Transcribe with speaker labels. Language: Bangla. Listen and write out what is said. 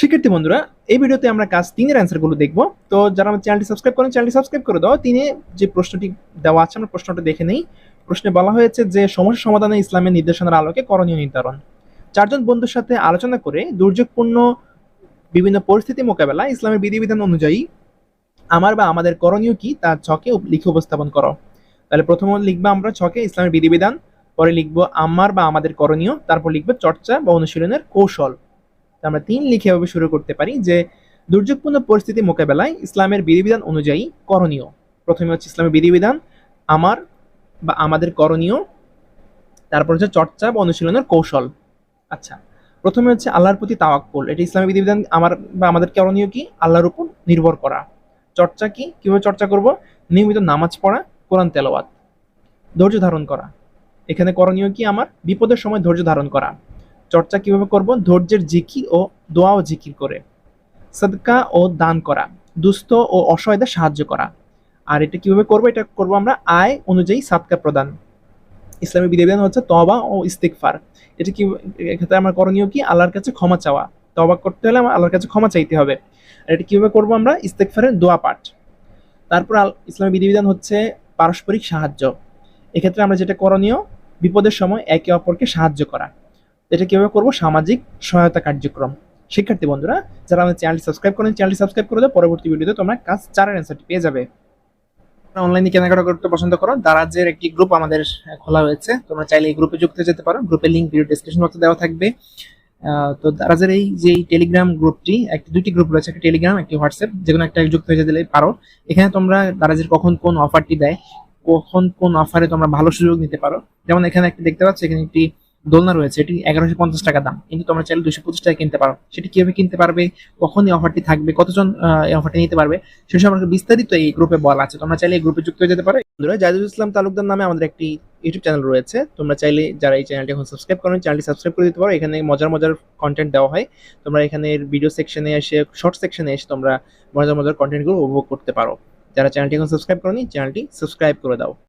Speaker 1: শিক্ষার্থী বন্ধুরা, এই ভিডিওতে আমরা কাজ তিনের অ্যান্সারগুলো দেখব। তো যারা আমার চ্যানেলটি সাবস্ক্রাইব করেন চ্যানেলটি সাবস্ক্রাইব করে দাও। তিনে যে প্রশ্নটি দেওয়া আছে, আমরা প্রশ্নটা দেখে নেই। প্রশ্নে বলা হয়েছে যে, সমস্যা সমাধানে ইসলামের নির্দেশনার আলোকে করণীয় নির্ধারণ। চারজন বন্ধুর সাথে আলোচনা করে দুর্যোগপূর্ণ বিভিন্ন পরিস্থিতি মোকাবেলায় ইসলামের বিধিবিধান অনুযায়ী আমার বা আমাদের করণীয় কি, তা ছকে লিখে উপস্থাপন করো। তাহলে প্রথমে লিখব আমরা ছকে ইসলামের বিধিবিধান, পরে লিখব আমার বা আমাদের করণীয়, তারপর লিখব চর্চা বা অনুশীলনের কৌশল। আমরা তিন লিখে এভাবে শুরু করতে পারি যে, দুর্যোগপূর্ণ পরিস্থিতি মোকাবেলায় ইসলামের বিধিবিধান অনুযায়ী করণীয়। প্রথমে হচ্ছে ইসলামের বিধিবিধান, আমার বা আমাদের করণীয়, তারপর হচ্ছে চর্চা বা অনুশীলনের কৌশল। আচ্ছা প্রথমে হচ্ছে আল্লাহর প্রতি তাওয়াক্কুল। এটা ইসলামের বিধিবিধান, আমার বা আমাদের করণীয় কি? আল্লাহর উপর নির্ভর করা। চর্চা কি? কীভাবে চর্চা করব? নিয়মিত নামাজ পড়া, কোরআন তেলাওয়াত। ধৈর্য ধারণ করা। এখানে করণীয় কি? আমার বিপদের সময় ধৈর্য ধারণ করা। চর্চা কীভাবে করব? ধৈর্যের জিকির ও দোয়া ও জিকির করে। সদকা ও দান করা, দুস্থ ও অসহায়দের সাহায্য করা। আর এটা কীভাবে করব? এটা করব আমরা আয় অনুযায়ী সাদকা প্রদান। ইসলামী বিধিবিধান হচ্ছে তবা ও ইস্তিকফার এটা কি, এক্ষেত্রে আমার করণীয় কি? আল্লাহর কাছে ক্ষমা চাওয়া। তবা করতে হলে আমার আল্লাহর কাছে ক্ষমা চাইতে হবে। আর এটা কীভাবে করব আমরা? ইস্তেকফারের দোয়া পাঠ। তারপর ইসলামী বিধিবিধান হচ্ছে পারস্পরিক সাহায্য। এক্ষেত্রে আমরা যেটা করণীয়, বিপদের সময় একে অপরকে সাহায্য করা। এটা কীভাবে করব? সামাজিক সহায়তা কার্যক্রম। শিক্ষার্থী বন্ধুরা, যারা আমাদের চ্যানেলটি সাবস্ক্রাইব করেন, চ্যানেলটি সাবস্ক্রাইব করে দাও। পরবর্তী ভিডিওতে তোমরা কাজ চারের অ্যান্সারটি পেয়ে যাবে। অনলাইনে কেনাকাটা করতে পছন্দ করো। দারাজের একটি গ্রুপ আমাদের খোলা হয়েছে। তোমরা চাইলে এই গ্রুপে যুক্ত যেতে পারো। গ্রুপের লিঙ্ক ভিডিও ডিসক্রিপশন বক্সে দেওয়া থাকবে। তো দারাজের এই যে টেলিগ্রাম গ্রুপটি একটি, দুটি গ্রুপ রয়েছে। একটি টেলিগ্রাম একটি হোয়াটসঅ্যাপ যে কোনো একটা যুক্ত হয়ে যেতে পারো। এখানে তোমরা দারাজের কখন কোন অফারটি দেয়, কখন কোন অফারে তোমরা ভালো সুযোগ নিতে পারো। যেমন এখানে একটি দেখতে পাচ্ছ, এখানে একটি দোলনা রয়েছে, এটি এগারোশো পঞ্চাশ টাকা দাম। কিন্তু তোমরা চাইলে দুশো পঁচিশ টাকা কিনতে পারো। সেটি কীভাবে কিনতে পারবে, কখন এই অফারটি থাকবে, কতজন এই অফারটি নিতে পারবে, সে সম্পর্কে বিস্তারিত এই গ্রুপে বলা আছে। তোমরা চাইলে এই গ্রুপে যুক্ত হয়ে যেতে পারো। বন্ধুরা জাহিদুল ইসলাম তালুকদার নামে আমাদের একটি ইউটিউব চ্যানেল রয়েছে। তোমরা চাইলে যারা এই চ্যানেলটি এখন সাবস্ক্রাইব করেন চ্যানেলটি সাবস্ক্রাইব করে দিতে পারো। এখানে মজার মজার কন্টেন্ট দেওয়া হয়। তোমরা এখানে ভিডিও সেকশনে এসে শর্ট সেকশনে এসে তোমরা মজার মজার কন্টেন্টগুলো উপভোগ করতে পারো। যারা চ্যানেলটি এখন সাবস্ক্রাইব করনি চ্যানেলটি সাবস্ক্রাইব করে দাও।